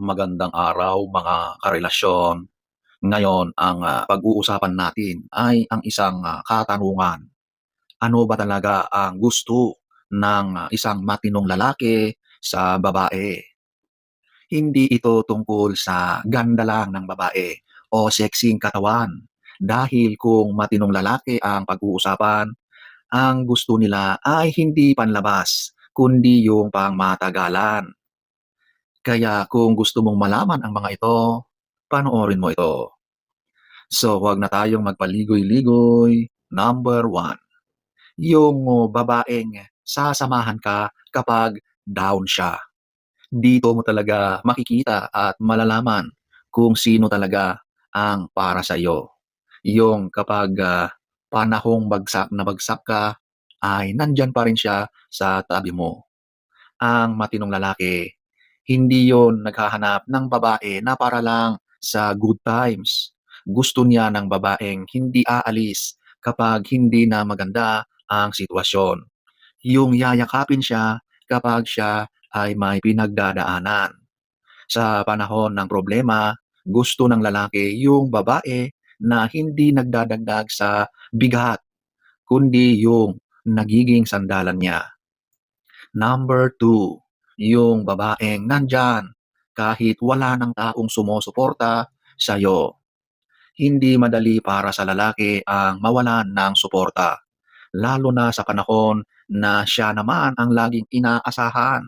Magandang araw mga karelasyon. Ngayon ang, ah, pag-uusapan natin ay ang isang, ah, katanungan. Ano ba talaga ang gusto ng, ah, isang matinong lalaki sa babae? Hindi ito tungkol sa ganda lang ng babae o sexing katawan. Dahil kung matinong lalaki ang pag-uusapan, ang gusto nila ay hindi panlabas, kundi yung pangmatagalan. Kaya kung gusto mong malaman ang mga ito, panoorin mo ito. So, wag na tayong magpaligoy-ligoy. Number one, yung babaeng sasamahan ka kapag down siya. Dito mo talaga makikita at malalaman kung sino talaga ang para sa iyo. Yung kapag ah, panahong bagsak na bagsak ka, ay nandyan pa rin siya sa tabi mo. Ang matinong lalaki, hindi yon naghahanap ng babae na para lang sa good times. Gusto niya ng babaeng hindi aalis kapag hindi na maganda ang sitwasyon. Yung yayakapin siya kapag siya ay may pinagdadaanan. Sa panahon ng problema, gusto ng lalaki yung babae na hindi nagdadagdag sa bigat, kundi yung nagiging sandalan niya. Number two, yung babaeng nandyan kahit wala ng taong sumusuporta sa'yo. Hindi madali para sa lalaki ang mawalan ng suporta, lalo na sa panahon na siya naman ang laging inaasahan.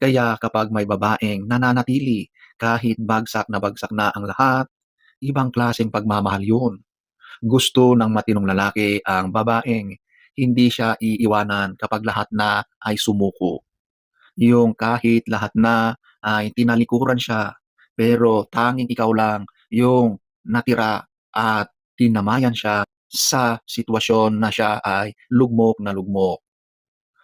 Kaya kapag may babaeng nananatili kahit bagsak na bagsak na ang lahat, ibang klaseng pagmamahal yun. Gusto ng matinong lalaki ang babaeng hindi siya iiwanan kapag lahat na ay sumuko. Yung kahit lahat na ay tinalikuran siya, pero tanging ikaw lang yung natira at tinamayan siya sa sitwasyon na siya ay lugmok na lugmok.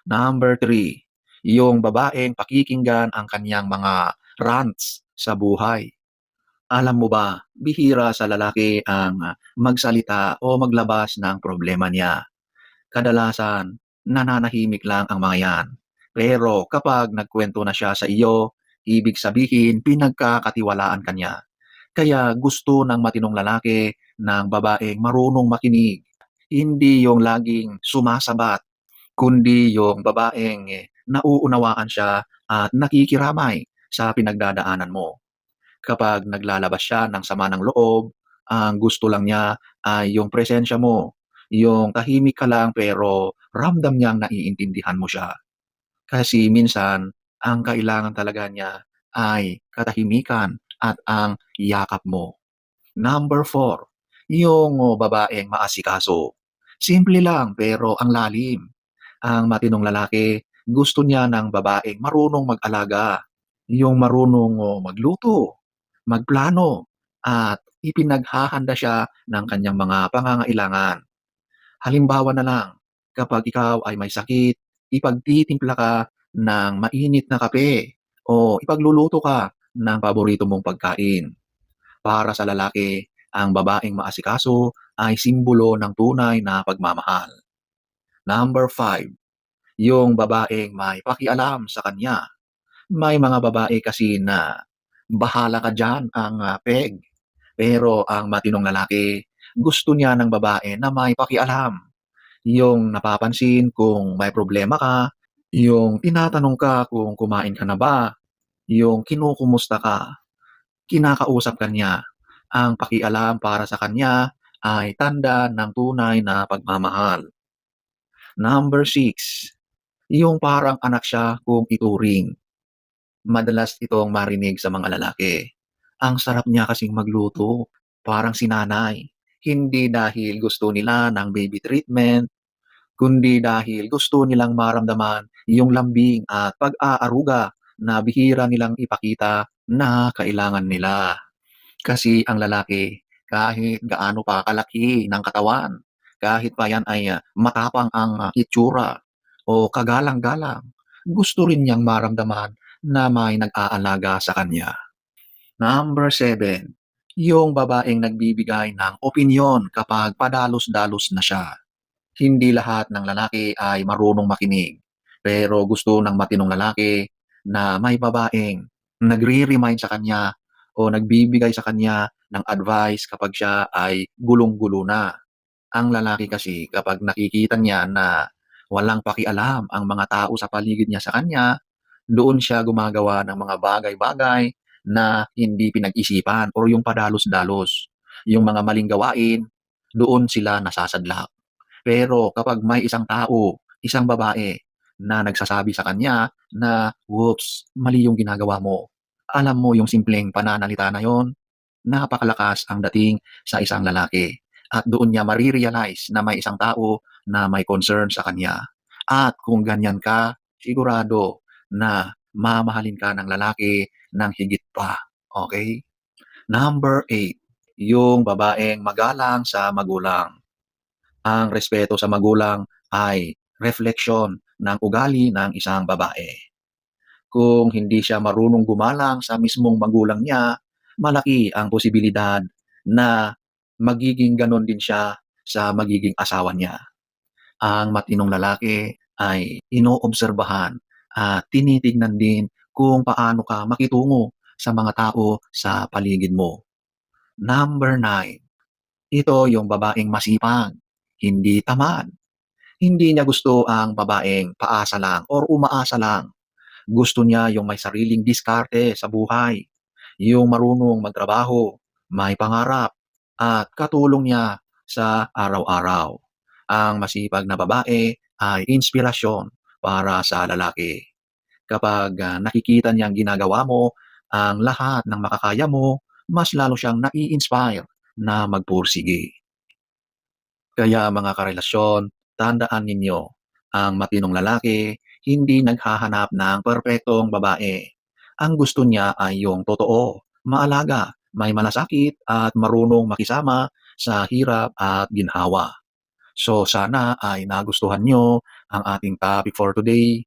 Number three, yung babaeng pakikinggan ang kanyang mga rants sa buhay. Alam mo ba, bihira sa lalaki ang ah, magsalita o maglabas ng problema niya. Kadalasan, nananahimik lang ang mga yan. Pero kapag nagkwento na siya sa iyo, ibig sabihin pinagkakatiwalaan ka niya. Kaya gusto ng matinong lalaki ng babaeng marunong makinig. Hindi yung laging sumasabat, kundi yung babaeng nauunawaan siya at nakikiramay sa pinagdadaanan mo. Kapag naglalabas siya ng sama ng loob, ang gusto lang niya ay yung presensya mo, yung tahimik ka lang pero ramdam niyang naiintindihan mo siya. Kasi minsan, ang kailangan talaga niya ay katahimikan at ang yakap mo. Number four, yung babaeng maasikaso. Simple lang pero ang lalim. Ang matinong lalaki, gusto niya ng babaeng marunong mag-alaga, yung marunong magluto, magplano, at ipinaghahanda siya ng kanyang mga pangangailangan. Halimbawa na lang, kapag ikaw ay may sakit, ipagtitimpla ka ng mainit na kape o ipagluluto ka ng paborito mong pagkain. Para sa lalaki, ang babaeng maasikaso ay simbolo ng tunay na pagmamahal. Number five, yung babaeng may pakialam sa kanya. May mga babae kasi na bahala ka dyan ang ah, peg. Pero ang matinong lalaki, gusto niya ng babae na may pakialam. Yung napapansin kung may problema ka, yung tinatanong ka kung kumain ka na ba, yung kinukumusta ka, kinakausap ka niya. Ang pakialam para sa kanya ay tanda ng tunay na pagmamahal. Number six, yung parang anak siya kung ituring. Madalas itong marinig sa mga lalaki. Ang sarap niya kasing magluto, parang sinanay. Hindi dahil gusto nila ng baby treatment, kundi dahil gusto nilang maramdaman yung lambing at pag-aaruga na bihira nilang ipakita na kailangan nila. Kasi ang lalaki, kahit gaano pa kalaki ng katawan, kahit pa yan ay matapang ang itsura o kagalang-galang, gusto rin niyang maramdaman na may nag-aalaga sa kanya. Number seven, yung babaeng nagbibigay ng opinyon kapag padalos-dalos na siya. Hindi lahat ng lalaki ay marunong makinig, pero gusto ng matinong lalaki na may babaeng nagre-remind sa kanya o nagbibigay sa kanya ng advice kapag siya ay gulong-gulo na. Ang lalaki kasi kapag nakikita niya na walang pakialam ang mga tao sa paligid niya sa kanya, doon siya gumagawa ng mga bagay-bagay na hindi pinag-isipan or yung padalos-dalos. Yung mga maling gawain, doon sila nasasadlak. Pero kapag may isang tao, isang babae na nagsasabi sa kanya na, "Whoops, mali yung ginagawa mo." Alam mo yung simpleng pananalita na yon, napakalakas ang dating sa isang lalaki at doon niya mare-realize na may isang tao na may concern sa kanya. At kung ganyan ka, sigurado na mamahalin ka ng lalaki ng higit pa, okey? Number 8, yung babaeng magalang sa magulang. Ang respeto sa magulang ay refleksyon ng ugali ng isang babae. Kung hindi siya marunong gumalang sa mismong magulang niya, malaki ang posibilidad na magiging gano'n din siya sa magiging asawa niya. Ang matinong lalaki ay inoobserbahan at tinitignan din kung paano ka makitungo sa mga tao sa paligid mo. Number 9, ito yung babaeng masipag, hindi tamad. Hindi niya gusto ang babaeng paasa lang or umaasa lang. Gusto niya yung may sariling diskarte sa buhay, yung marunong magtrabaho, may pangarap, at katulong niya sa araw-araw. Ang masipag na babae ay inspirasyon para sa lalaki. Kapag ah, nakikita niyang ginagawa mo ang lahat ng makakaya mo, mas lalo siyang nai-inspire na magpursige. Kaya mga karelasyon, tandaan ninyo, ang matinong lalaki hindi naghahanap ng perpektong babae. Ang gusto niya ay yung totoo, maalaga, may malasakit at marunong makisama sa hirap at ginhawa. So sana ay nagustuhan nyo ang ating topic for today.